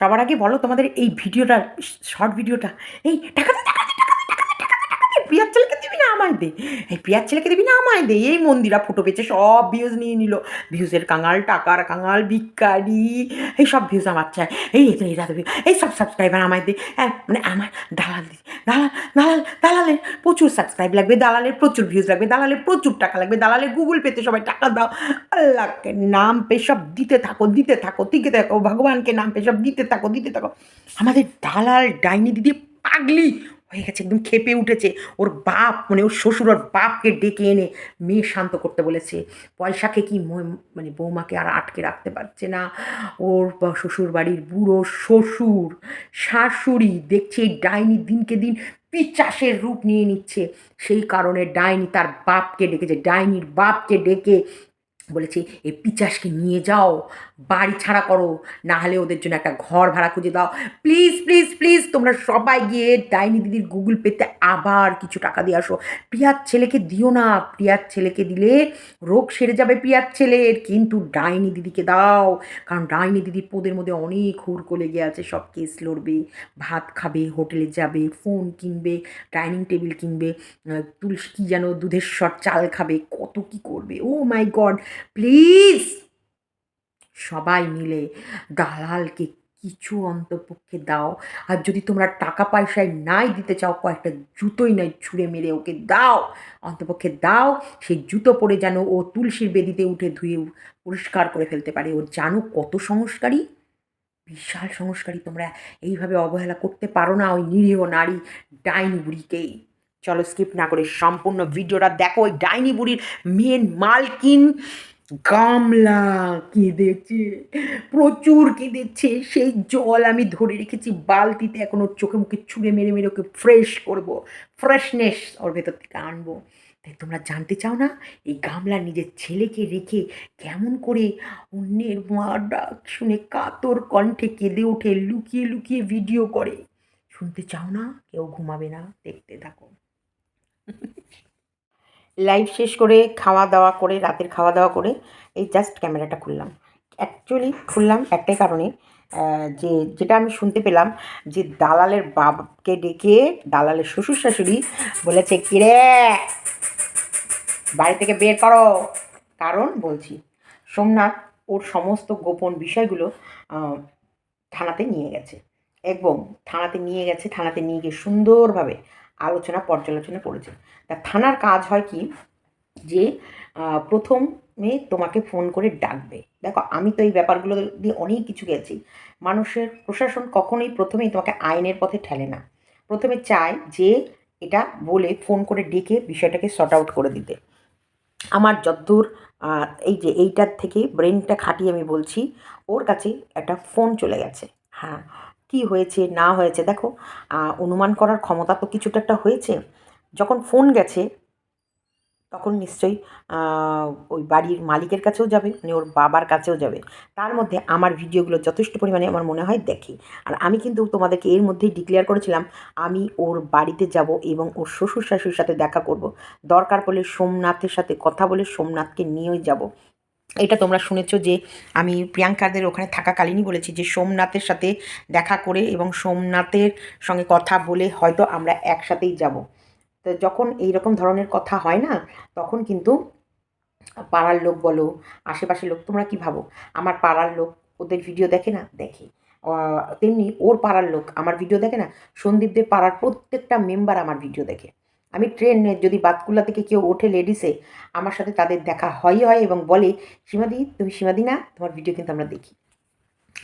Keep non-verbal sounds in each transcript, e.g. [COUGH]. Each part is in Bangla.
সবার আগে বলো তোমাদের এই ভিডিওটা শর্ট ভিডিওটা, এই টাকা টাকা টাকা টাকা টাকা দে, টাকা আমায় দে। এই প্রিয়ার ছেলেকে দিবি না আমায় দে। এই মন্দিরা ফুটো পেয়েছে, সব ভিউজ নিয়ে নিল। ভিউজের কাঙাল, টাকার কাঙাল ভিক্ষারি এই সব ভিউজ আমার চাই। এই এই এরা দেবে এই সব সাবস্ক্রাইবার আমায় দে। হ্যাঁ মানে আমার দালাল দি। দালাল দালাল, দালালের প্রচুর সাবস্ক্রাইব লাগবে, দালালের প্রচুর ভিউজ লাগবে, দালালের প্রচুর টাকা লাগবে দালালের গুগল পেতে সবাই টাকা দাও। আল্লাহকে নাম পে সব দিতে থাকো দিতে থাকো দিতে থাকো, ভগবানকে নাম পে সব দিতে থাকো দিতে থাকো। আমাদের দালাল ডাইনি দিদি পাগলি। হয়ে গেছে, একদম খেপে উঠেছে। ওর বাপ মানে ওর শ্বশুর ওর বাপকে ডেকে এনে মেয়ে শান্ত করতে বলেছে। পয়সাকে কি মানে বৌমাকে আর আটকে রাখতে পারছে না। ওর শ্বশুর বাড়ির বুড়ো শ্বশুর, শাশুড়ি দেখছে এই ডাইনি দিনকে দিন পিচাসের রূপ নিয়ে নিচ্ছে। সেই কারণে ডাইনি তার বাপকে ডেকেছে, ডাইনির বাপকে ডেকে বলেছে, এই পিচাসকে নিয়ে যাও, বাড়ি ছাড়া করো না হলে ওদের জন্য একটা ঘর ভাড়া খুঁজে দাও। প্লিজ প্লিজ প্লিজ, তোমরা সবাই গিয়ে ডাইনি দিদির গুগল পেতে আবার কিছু টাকা দিয়ে আসো। প্রিয়ার ছেলেকে দিও না প্রিয়ার ছেলেকে দিলে রোগ সেরে যাবে প্রিয়ার ছেলের। কিন্তু ডাইনি দিদিকে দাও, কারণ ডাইনি দিদির পোদের মধ্যে অনেক হুড়কো লেগে আছে, সব কেস লড়বে, ভাত খাবে, হোটেলে যাবে, ফোন কিনবে, ডাইনিং টেবিল কিনবে তুলসী কী যেন দুধের শট চাল খাবে, কত কি করবে? ও মাই গড প্লিজ সবাই মিলে দালালকে কিছু অন্তপক্ষে দাও। আর যদি তোমরা টাকা পয়সায় নাই দিতে চাও, কয়েকটা জুতোই নয় ছুঁড়ে মেরে ওকে দাও। অন্তপক্ষে দাও, সেই জুতো পরে যেন ও তুলসীর বেদিতে উঠে ধুয়ে পরিষ্কার করে ফেলতে পারে। ও জানো কত সংস্কারী? বিশাল সংস্কারী তোমরা। এইভাবে অবহেলা করতে পারো না ওই নিরীহ নারী ডাইনি বুড়িকে চলো স্কিপ না করে সম্পূর্ণ ভিডিওটা দেখো ওই ডাইনি বুড়ির মেন মালকিন। গামলা কেঁদেছে, প্রচুর কেঁদেছে, সেই জল আমি ধরে রেখেছি বালতিতে, এখন ওর চোখে মুখে ছুঁড়ে মেরে মেরে ওকে ফ্রেশ করব ফ্রেশনেস ওর ভেতর থেকে আনব। তাই তোমরা জানতে চাও না, এই গামলা নিজের ছেলেকে রেখে কেমন করে অন্যের মা ডাক শুনে কাতর কণ্ঠে কেঁদে ওঠে, লুকিয়ে লুকিয়ে ভিডিও করে। শুনতে চাও না, কেউ ঘুমাবে না, দেখতে থাকো। লাইভ শেষ করে খাওয়া দাওয়া করে, রাতের খাওয়া দাওয়া করে এই জাস্ট ক্যামেরাটা খুললাম। অ্যাকচুয়ালি খুললাম একটাই কারণে যে যেটা আমি শুনতে পেলাম যে দালালের বাপকে ডেকে দালালের শ্বশুর শাশুড়ি বলেছে, কিরে, বাড়ি থেকে বের করো। কারণ বলছি, সোমনাথ ওর সমস্ত গোপন বিষয়গুলো থানাতে নিয়ে গেছে। এবং থানাতে নিয়ে গেছে, থানাতে নিয়ে গিয়ে সুন্দরভাবে আলোচনা, পর্যালোচনা করেছে। তা থানার কাজ হয় কি? যে প্রথমে তোমাকে ফোন করে ডাকবে। দেখো, আমি তো এই ব্যাপারগুলো দিয়ে অনেক কিছু গেছি। মানুষের, প্রশাসন কখনোই প্রথমেই তোমাকে আইনের পথে ঠেলে না। প্রথমে চায় যে, এটা বলে ফোন করে ডেকে বিষয়টাকে শর্ট আউট করে দিতে। আমার যদ্দূর এই যে, এইটার থেকে ব্রেনটা খাটিয়ে আমি বলছি, ওর কাছে একটা ফোন চলে গেছে। হ্যাঁ কি হয়েছে, না হয়েছে, দেখো অনুমান করার ক্ষমতা তো কিছুটা একটা হয়েছে। যখন ফোন গেছে, তখন নিশ্চয়ই ওই বাড়ির মালিকের কাছেও যাবে মানে ওর বাবার কাছেও যাবে। তার মধ্যে আমার ভিডিওগুলো যথেষ্ট পরিমাণে আমার মনে হয় দেখি। আর আমি কিন্তু তোমাদেরকে এর মধ্যেই ডিক্লেয়ার করেছিলাম, আমি ওর বাড়িতে যাব এবং ওর শ্বশুর শাশুড়ির সাথে দেখা করব। দরকার পড়লে সোমনাথের সাথে কথা বলে সোমনাথকে নিয়েও যাব। এটা তোমরা শুনেছো যে আমি প্রিয়াঙ্কাদের ওখানে থাকাকালীনই বলেছি যে সোমনাথের সাথে দেখা করে এবং সোমনাথের সঙ্গে কথা বলে হয়তো আমরা একসাথেই যাব। তো যখন এই রকম ধরনের কথা হয় না, তখন কিন্তু পাড়ার লোক বলো, আশেপাশের লোক, তোমরা কি ভাবো? আমার পাড়ার লোক ওদের ভিডিও দেখে না? দেখে। তেমনি ওর পাড়ার লোক আমার ভিডিও দেখে না? সন্দীপদের পাড়ার প্রত্যেকটা মেম্বার আমার ভিডিও দেখে। আমি ট্রেনে যদি বাতকুল্লা থেকে কেউ ওঠে লেডিসে আমার সাথে তাদের দেখা হয় হয় এবং বলে, সীমাদি, তুমি সীমাদি না? তোমার ভিডিও কিন্তু আমরা দেখি।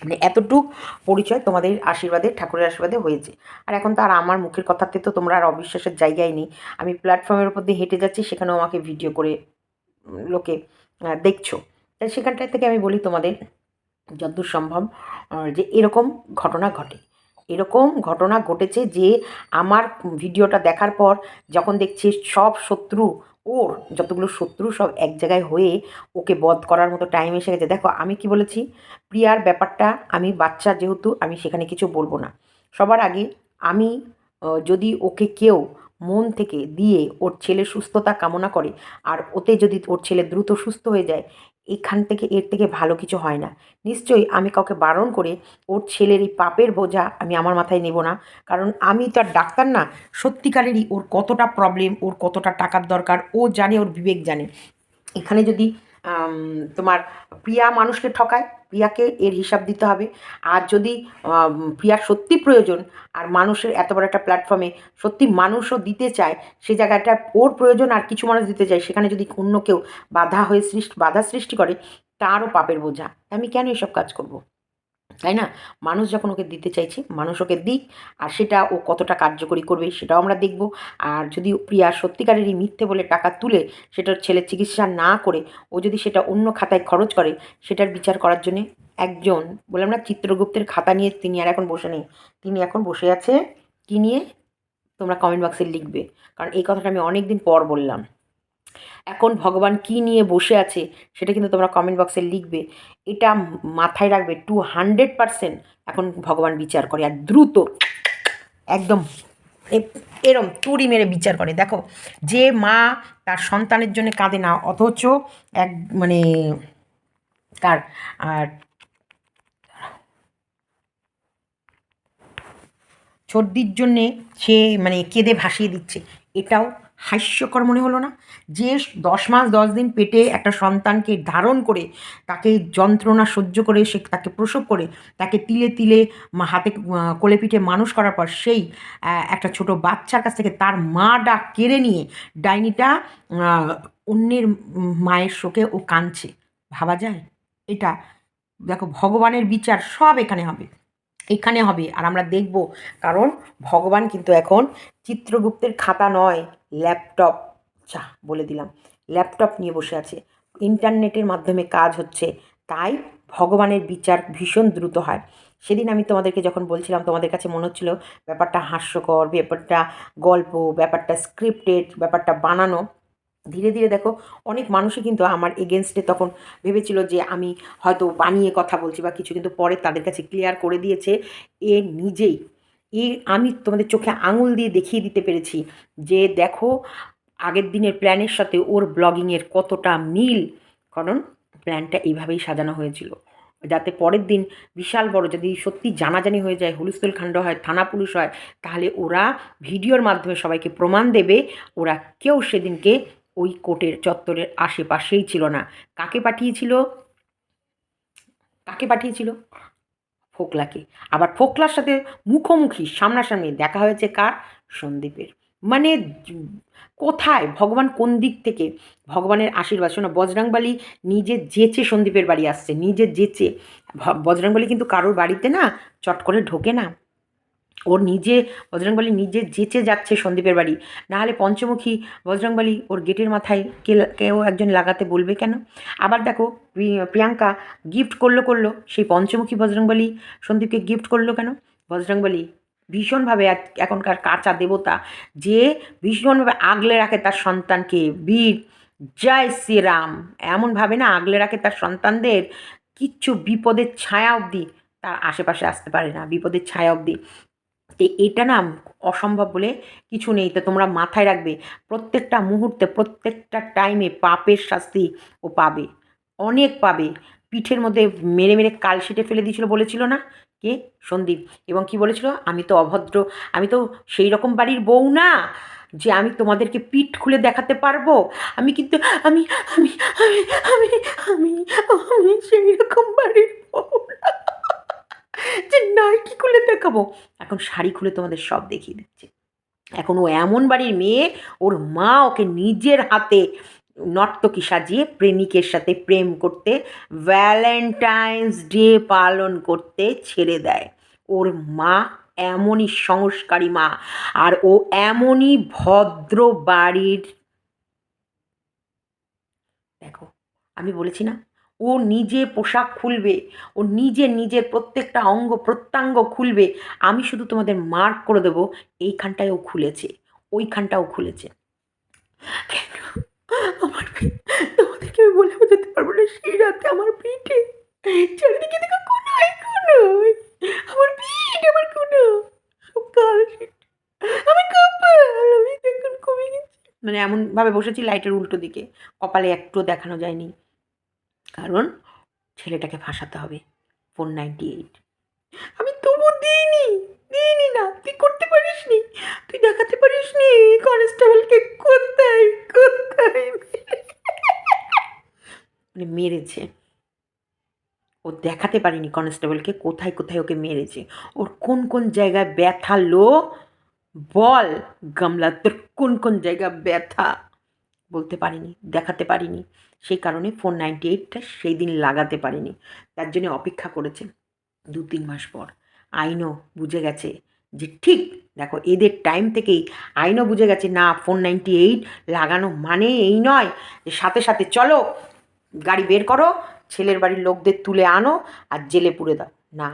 মানে এতটুক পরিচয় তোমাদের আশীর্বাদে, ঠাকুরের আশীর্বাদে হয়েছে। আর এখন তো আর আমার মুখের কথাতে তো তোমরা আর অবিশ্বাসের জায়গায় নেই। আমি প্ল্যাটফর্মের উপর দিয়ে হেঁটে যাচ্ছি, সেখানেও আমাকে ভিডিও করে লোকে দেখছ। তাই সেখানটায় থেকে আমি বলি তোমাদের যতদূর সম্ভব যে এরকম ঘটনা ঘটে। এরকম ঘটনা ঘটেছে যে আমার ভিডিওটা দেখার পর যখন দেখছি সব শত্রু ওর, যতগুলো শত্রু সব এক জায়গায় হয়ে ওকে বধ করার মতো টাইম এসে গেছে। দেখো, আমি কি বলেছি? প্রিয়ার ব্যাপারটা আমি বাচ্চা যেহেতু, আমি সেখানে কিছু বলব না। সবার আগে আমি যদি ওকে কেউ মন থেকে দিয়ে ওর ছেলে সুস্থতা কামনা করে, আর ওতে যদি ওর ছেলে দ্রুত সুস্থ হয়ে যায় এখান থেকে, এর থেকে ভালো কিছু হয় না। নিশ্চয়ই আমি কাউকে বারণ করে ওর ছেলের এই পাপের বোঝা আমি আমার মাথায় নেব না। কারণ আমি তো আর ডাক্তার না, সত্যিকারেরই ওর কতটা প্রবলেম ওর কতটা টাকার দরকার, ও জানে, ওর বিবেক জানে। এখানে যদি তোমার প্রিয়া মানুষকে ঠকায়, প্রিয়াকে এর হিসাব দিতে হবে। আর যদি প্রিয়ার সত্যি প্রয়োজন, আর মানুষের এত বড় একটা প্ল্যাটফর্মে সত্যি মানুষও দিতে চায়, সে জায়গাটা ওর প্রয়োজন, আর কিছু মানুষ দিতে চায়। সেখানে যদি অন্য কেউ বাধা হয়ে সৃষ্টি, বাধা সৃষ্টি করে, তারও পাপের বোঝা। আমি কেন এসব কাজ করব? তাই না? মানুষ যখন ওকে দিতে চাইছে, মানুষ ওকে দিক আর সেটা ও কতটা কার্যকরী করবে সেটাও আমরা দেখব। আর যদি প্রিয়া সত্যিকারেরই মিথ্যে বলে টাকা তুলে সেটার ছেলের চিকিৎসা না করে ও যদি সেটা অন্য খাতায় খরচ করে, সেটার বিচার করার জন্যে একজন, বললাম না চিত্রগুপ্তের খাতা নিয়ে তিনি আর এখন বসে নেই, তিনি এখন বসে আছে কী নিয়ে? তোমরা কমেন্ট বক্সে লিখবে। কারণ এই কথাটা আমি অনেক দিন পর বললাম। এখন ভগবান কি নিয়ে বসে আছে সেটা কিন্তু তোমরা কমেন্ট বক্সে লিখবে। এটা মাথায় রাখবে টু হান্ড্রেড পারসেন্ট এখন ভগবান বিচার করে আর দ্রুত একদম এরম তুড়ি মেরে বিচার করে। দেখো, যে মা তার সন্তানের জন্য কাঁদে না, অথচ এক মানে তার আর সর্দির জন্যে সে মানে কেঁদে ভাসিয়ে দিচ্ছে। এটাও হাস্যকর মনে হলো না? যে দশ মাস দশ দিন পেটে একটা সন্তানকে ধারণ করে তাকে যন্ত্রণা সহ্য করে, সে তাকে প্রসব করে, তাকে তিলে তিলে হাতে কোলে পিঠে মানুষ করার পর সেই একটা ছোট বাচ্চার কাছ থেকে তার মা ডাক কেড়ে নিয়ে ডাইনিটা অন্যের মায়ের শোকে ও কাঁদছে। ভাবা যায়? এটা দেখো ভগবানের বিচার সব এখানে হবে। এখানে হবে আর আমরা দেখব। কারণ ভগবান কিন্তু এখন চিত্রগুপ্তের খাতা নয়, ল্যাপটপ। চা বলে দিলাম। ল্যাপটপ নিয়ে বসে আছে। ইন্টারনেটের মাধ্যমে কাজ হচ্ছে, তাই ভগবানের বিচার ভীষণ দ্রুত হয়। সেদিন আমি তোমাদেরকে যখন বলছিলাম, তোমাদের কাছে মনে হচ্ছিল ব্যাপারটা হাস্যকর, ব্যাপারটা গল্প, ব্যাপারটা স্ক্রিপ্টেড ব্যাপারটা বানানো ধীরে ধীরে দেখো, অনেক মানুষই কিন্তু আমার এগেনস্টে তখন ভেবেছিল যে আমি হয়তো বানিয়ে কথা বলছি বা কিছু, কিন্তু পরে তাদের কাছে ক্লিয়ার করে দিয়েছে। এ নিজেই, এ আমি তোমাদের চোখে আঙুল দিয়ে দেখিয়ে দিতে পেরেছি যে দেখো, আগের দিনের প্ল্যানের সাথে ওর ব্লগিংয়ের কতটা মিল। কারণ প্ল্যানটা এইভাবেই সাজানো হয়েছিল। যাতে পরের দিন বিশাল বড় যদি সত্যি জানাজানি হয়ে যায় হুলস্থুল কাণ্ড হয়, থানা পুলিশ হয়, তাহলে ওরা ভিডিওর মাধ্যমে সবাইকে প্রমাণ দেবে, ওরা কেউ সেদিনকে ওই কোর্টের চত্বরের আশেপাশেই ছিল না। কাকে পাঠিয়েছিল? কাকে পাঠিয়েছিল? ফোকলাকে। আবার ফোকলার সাথে মুখোমুখি সামনাসামনি দেখা হয়েছে কার? সন্দীপের। মানে কোথায়? ভগবান কোন দিক থেকে? ভগবানের আশীর্বাদ। শোনো, বজরাংবালি নিজে যেচে সন্দীপের বাড়ি আসছে, নিজে ভ- বজরংবলী কিন্তু কারোর বাড়িতে না চট করে ঢোকে না। ওর নিজে, বজরংবলী নিজে যেচে যাচ্ছে সন্দীপের বাড়ি। নাহলে পঞ্চমুখী বজরংবলী ওর গেটের মাথায় কে, কেউ একজন লাগাতে বলবে কেন? আবার দেখো প্রিয়াঙ্কা গিফট করল করল, সেই পঞ্চমুখী বজরংবলী সন্দীপকে গিফট করল কেন? বজরংবলী ভীষণভাবে এখনকার কাঁচা দেবতা যে ভীষণভাবে আগলে রাখে তার সন্তানকে। বীর, জয় শ্রীরাম। এমনভাবে না আগলে রাখে তার সন্তানদের, কিচ্ছু বিপদের ছায়া অবধি তার আশেপাশে আসতে পারে না, বিপদের ছায়া অবধি। তো এটা না অসম্ভব বলে কিছু নেই। তো তোমরা মাথায় রাখবে, প্রত্যেকটা মুহূর্তে, প্রত্যেকটা টাইমে পাপের শাস্তি ও পাবে। অনেক পাবে। পিঠের মধ্যে মেরে মেরে কাল কালশিটে ফেলে দিয়েছিল বলেছিল না কে? সন্দীপ। এবং কি বলেছিল? আমি তো অভদ্র, আমি তো সেই রকম বাড়ির বউ না যে আমি তোমাদেরকে পিঠ খুলে দেখাতে পারব। আমি কিন্তু আমি আমি আমি আমি আমি আমি সেই রকম বাড়ির বউ না। যে নাইটি খুলে দেখাবো? এখন শাড়ি খুলে তোমাদের সব দেখিয়ে দিচ্ছে। এখন ও এমন বাড়ির মেয়ে, ওর মা ওকে নিজের হাতে নর্তকী সাজিয়ে প্রেমিকের সাথে প্রেম করতে ভ্যালেন্টাইন্স ডে পালন করতে ছেড়ে দেয়। ওর মা এমনই সংস্কারী মা, আর ও এমনই ভদ্র বাড়ির দেখো, আমি বলেছি না ও নিজে পোশাক খুলবে, ও নিজে নিজের প্রত্যেকটা অঙ্গ প্রত্যঙ্গ খুলবে, আমি শুধু তোমাদের মার্ক করে দেবো, এইখানটায় ও খুলেছে, ওইখানটাও খুলেছে। আমার তোমাদেরকে আমি বলে বোঝাতে পারব না, সেই রাতে আমার পিঠে, চারিদিকে দেখো কোনায় কোনায়, আমার পিঠ, আমার কোনা আমার কপাল কমে গেছি। মানে এমনভাবে বসেছি লাইটের উল্টো দিকে, কপালে একটু দেখানো যায়নি। কারণ ছেলেটাকে ফাঁসাতে হবে। Four ninety eight. আমি তবু দিইনি দিইনি না। তুই করতে পারিস নি তুই দেখাতে পারিস নি কনস্টেবলকে কোথায় কোথায় মানে মেরেছে। ও দেখাতে পারেনি কনস্টেবলকে কোথায় কোথায় ওকে মেরেছে। ওর কোন কোন জায়গায় ব্যথা লো? বল গামলা তোর কোন কোন জায়গা ব্যথা? বলতে পারিনি, দেখাতে পারিনি। সেই কারণে ফোর নাইনটি এইটটা সেই দিন লাগাতে পারিনি। তার জন্য অপেক্ষা করেছে দু তিন মাস পর। আইনও বুঝে গেছে যে ঠিক, দেখো এদের টাইম থেকেই আইনও বুঝে গেছে না ফোর নাইনটি এইট লাগানো মানে এই নয় যে সাথে সাথে চলো, গাড়ি বের করো, ছেলের বাড়ির লোকদের তুলে আনো আর জেলে পুরে দাও। না,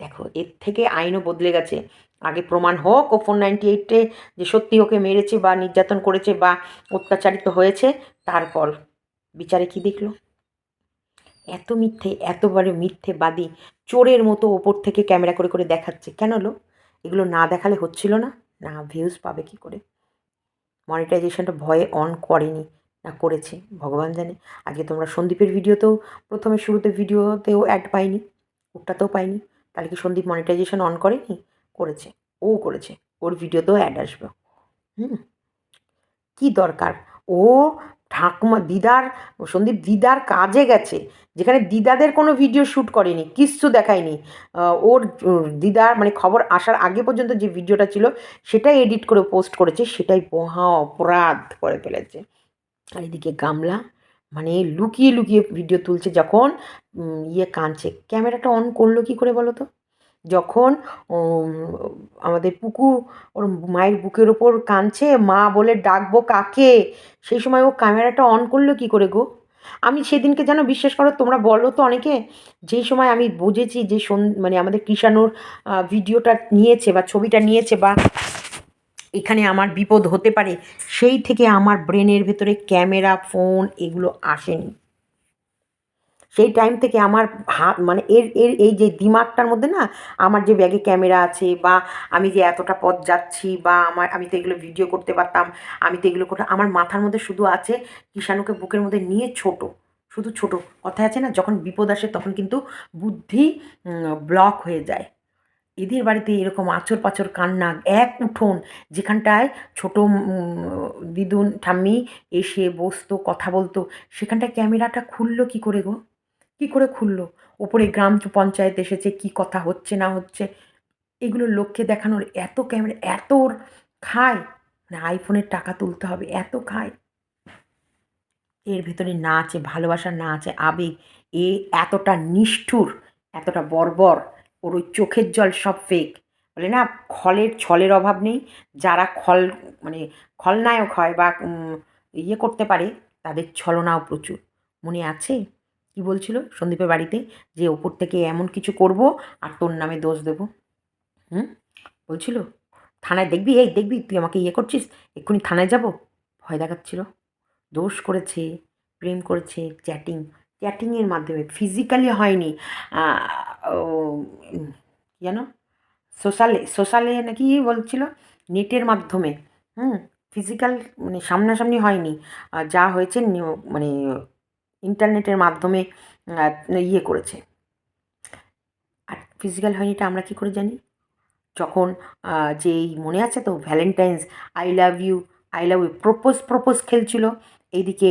দেখো এর থেকে আইনও বদলে গেছে। আগে প্রমাণ হোক ও ফোর নাইনটি এইটে যে সত্যি ওকে মেরেছে বা নির্যাতন করেছে বা অত্যাচারিত হয়েছে, তারপর বিচারে কি দেখল? এত মিথ্যে, এতবারে মিথ্যেবাদী চোরের মতো ওপর থেকে ক্যামেরা করে করে দেখাচ্ছে। কেন লো এগুলো না দেখালে হচ্ছিল না? না ভিউজ পাবে কি করে? মনিটাইজেশনটা ভয়ে অন করেনি, না করেছে, ভগবান জানে। আগে তোমরা সন্দীপের ভিডিওতেও, প্রথমে শুরুতে ভিডিওতেও অ্যাড পাইনি, ওটাতেও পাইনি। তাহলে কি সন্দীপ মনিটাইজেশন অন করেনি? করেছে, ও করেছে, ওর ভিডিওতেও অ্যাড আসবে। হুম? কী দরকার? ও ঠাকুমা দিদার, সন্দীপ দিদার কাজে গেছে, যেখানে দিদাদের কোনো ভিডিও শ্যুট করেনি, কিচ্ছু দেখায়নি। ওর দিদার মানে খবর আসার আগে পর্যন্ত যে ভিডিওটা ছিল, সেটাই এডিট করে পোস্ট করেছে, সেটাই মহা অপরাধ করে ফেলেছে। আর এদিকে গামলা মানে লুকিয়ে লুকিয়ে ভিডিও তুলছে যখন ইয়ে কাঁদছে। ক্যামেরাটা অন করল কি করে বলো তো যখন আমাদের পুকু ওর মায়ের বুকের ওপর কাঁদছে, মা বলে, ডাকবো কাকে? সেই সময় ও ক্যামেরাটা অন করল কি করে গো? আমি সেদিনকে যেন বিশ্বাস করো, তোমরা বলো তো অনেকে যেই সময় আমি বুঝেছি যে সন- মানে আমাদের কৃষাণুর ভিডিওটা নিয়েছে বা ছবিটা নিয়েছে বা এখানে আমার বিপদ হতে পারে, সেই থেকে আমার ব্রেনের ভেতরে ক্যামেরা, ফোন এগুলো আসেনি। সেই টাইম থেকে আমার হাত মানে এর এর এই যে দিমাগটার মধ্যে না, আমার যে ব্যাগে ক্যামেরা আছে বা আমি যে এতটা পথ যাচ্ছি বা আমার, আমি তো এগুলো ভিডিও করতে পারতাম, আমি তো এগুলো করতে আমার মাথার মধ্যে শুধু আছে কিষাণুকে বুকের মধ্যে নিয়ে ছোট, শুধু ছোট। কথা আছে না, যখন বিপদ আসে তখন কিন্তু বুদ্ধি ব্লক হয়ে যায়। এদের বাড়িতে এরকম আচর পাচর কান্না, এক উঠোন যেখানটায় ছোট দিদুন, ঠাম্মি এসে বসতো, কথা বলতো, সেখানটায় ক্যামেরাটা খুললো কি করে গো? কি করে খুললো? ওপরে গ্রাম পঞ্চায়েত এসেছে, কি কথা হচ্ছে, না হচ্ছে? এগুলো লোককে দেখানোর এত ক্যামেরা এত ওর খায়। মানে আইফোনের টাকা তুলতে হবে, এত খায়। এর ভেতরে না আছে, ভালোবাসা না আছে, আবেগ। এ এতটা নিষ্ঠুর, এতটা বর্বর। ওর ওই চোখের জল সব ফেক বলে না, খলের ছলের অভাব নেই। যারা খল মানে খলনায়ক হয় বা ইয়ে করতে পারে, তাদের ছলনাও প্রচুর। মনে আছে? কি বলছিল সন্দীপের বাড়িতে? যে ওপর থেকে এমন কিছু করব আর তোর নামে দোষ দেবো। হুম? বলছিল, থানায় দেখবি? এই দেখবি? তুই আমাকে ইয়ে করছিস? এক্ষুনি থানায় যাব? ভয় দেখাচ্ছিল। দোষ করেছে, প্রেম করেছে, চ্যাটিং। চ্যাটিংয়ের মাধ্যমে ফিজিক্যালি হয়নি। যেন? সোশ্যালে সোশ্যালে নাকি বলছিল, নেটের মাধ্যমে। হুম? ফিজিক্যাল মানে সামনাসামনি হয়নি। যা হয়েছে মানে ইন্টারনেটের মাধ্যমে ইয়ে করেছে। আর ফিজিক্যাল হয়নি এটা আমরা কী করে জানি? যখন যেই মনে আছে তো Valentine's I love you I love you propose propose খেলছিল। এইদিকে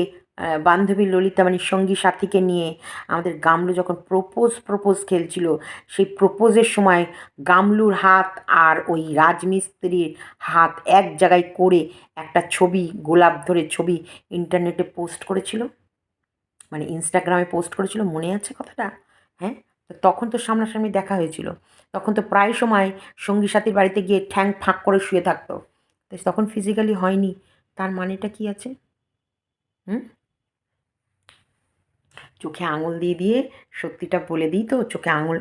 বান্ধবী ললিতা মানে সঙ্গী সাথীকে নিয়ে আমাদের গামলু যখন প্রপোজ প্রপোজ খেলছিল, সেই প্রপোজের সময় গামলুর হাত আর ওই রাজমিস্ত্রির হাত এক জায়গায় করে একটা ছবি, গোলাপ ধরে ছবি ইন্টারনেটে পোস্ট করেছিল। মানে ইনস্টাগ্রামে পোস্ট করেছিল, মনে আছে কথাটা? হ্যাঁ? তখন তো সামনাসামনি দেখা হয়েছিল। তখন তো প্রায় সময় সঙ্গী সাথীর বাড়িতে গিয়ে ঠ্যাং ফাঁক করে শুয়ে থাকতো। তো তখন ফিজিক্যালি হয়নি। তার মানেটা কি আছে? হুম? চোখে আঙুল দিয়ে দিয়ে সত্যিটা বলে দিই তো, চোখে আঙুল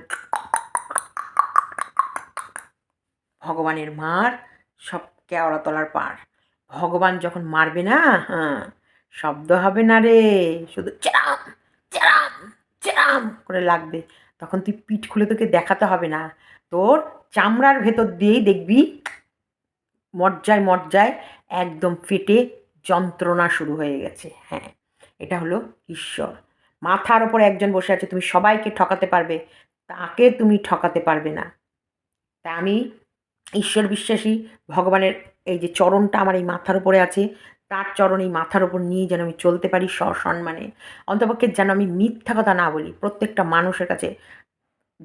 ভগবানের মার সব কেওড়া তলার পার। ভগবান যখন মারবে না হ্যাঁ শব্দ হবে না রে। শুধু চেরাম চেরাম চেরাম করে লাগবে। তখন তুই পিঠ খুলে তোকে দেখাতে হবে না। তোর চামড়ার ভেতর দিয়েই দেখবি মজ্জায় মজ্জায় একদম ফেটে যন্ত্রণা শুরু হয়ে গেছে। হ্যাঁ এটা হলো ঈশ্বর। মাথার ওপরে একজন বসে আছে, তুমি সবাইকে ঠকাতে পারবে। তাকে তুমি ঠকাতে পারবে না। তা আমি ঈশ্বর বিশ্বাসী, ভগবানের এই যে চরণটা আমার এই মাথার উপরে আছে তার চরণ এই মাথার উপর নিয়ে যেন আমি চলতে পারি সসম্মানে। অন্তপক্ষে যেন আমি মিথ্যা কথা না বলি, প্রত্যেকটা মানুষের কাছে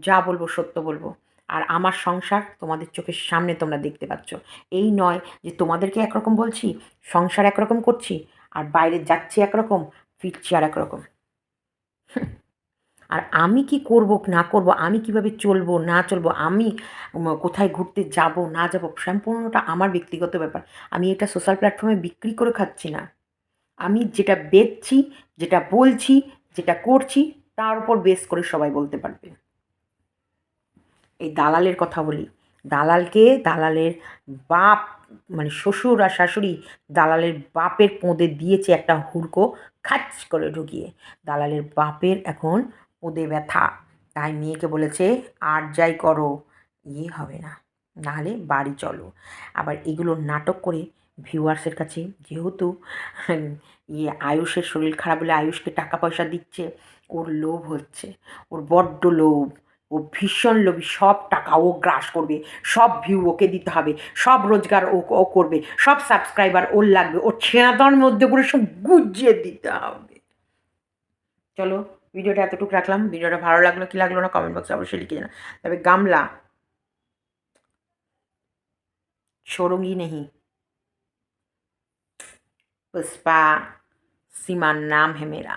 যা বলব সত্য বলব। আর আমার সংসার তোমাদের চোখের সামনে তোমরা দেখতে পাচ্ছ। এই নয় যে তোমাদেরকে একরকম বলছি, সংসার একরকম করছি, আর বাইরে যাচ্ছি একরকম, ফিরছি আর একরকম আর আমি কি করব, না করব, আমি কীভাবে চলবো, না চলবো, আমি কোথায় ঘুরতে যাব, না যাব, সম্পূর্ণটা আমার ব্যক্তিগত ব্যাপার। আমি এটা সোশ্যাল প্ল্যাটফর্মে বিক্রি করে খাচ্ছি না। আমি যেটা বেচছি, যেটা বলছি, যেটা করছি, তার উপর বেস করে সবাই বলতে পারবে। এই দালালের কথা বলি। দালালকে দালালের বাপ মানে শ্বশুর আর শাশুড়ি দালালের বাপের পোঁদে দিয়েছে একটা হুড়কো খাচ করে ঢুকিয়ে। দালালের বাপের এখন পোঁদে ব্যথা। তাই মেয়েকে বলেছে, আর যাই করো। ইয়ে হবে না। নাহলে বাড়ি চলো। আবার এগুলো নাটক করে ভিউয়ার্সের কাছে, যেহেতু [LAUGHS] ইয়ে আয়ুষের শরীর খারাপ হলে আয়ুষকে টাকা পয়সা দিচ্ছে, ওর লোভ হচ্ছে। ওর বড্ড লোভ। ও ভীষণ লোভী। সব টাকা ও গ্রাস করবে। সব ভিউ ওকে দিতে হবে। সব রোজগার ও ও করবে। সব সাবস্ক্রাইবার ওর লাগবে। ওর ছেঁড়াতার মধ্যে করে সব গুজিয়ে দিতে হবে। চলো ভিডিওটা এতটুকু রাখলাম ভিডিওটা ভালো লাগলো কি লাগলো না কমেন্ট বক্সে অবশ্যই লিখে জানা তবে গামলা छोड़ूंगी नहीं पुष्पा सीमा नाम है मेरा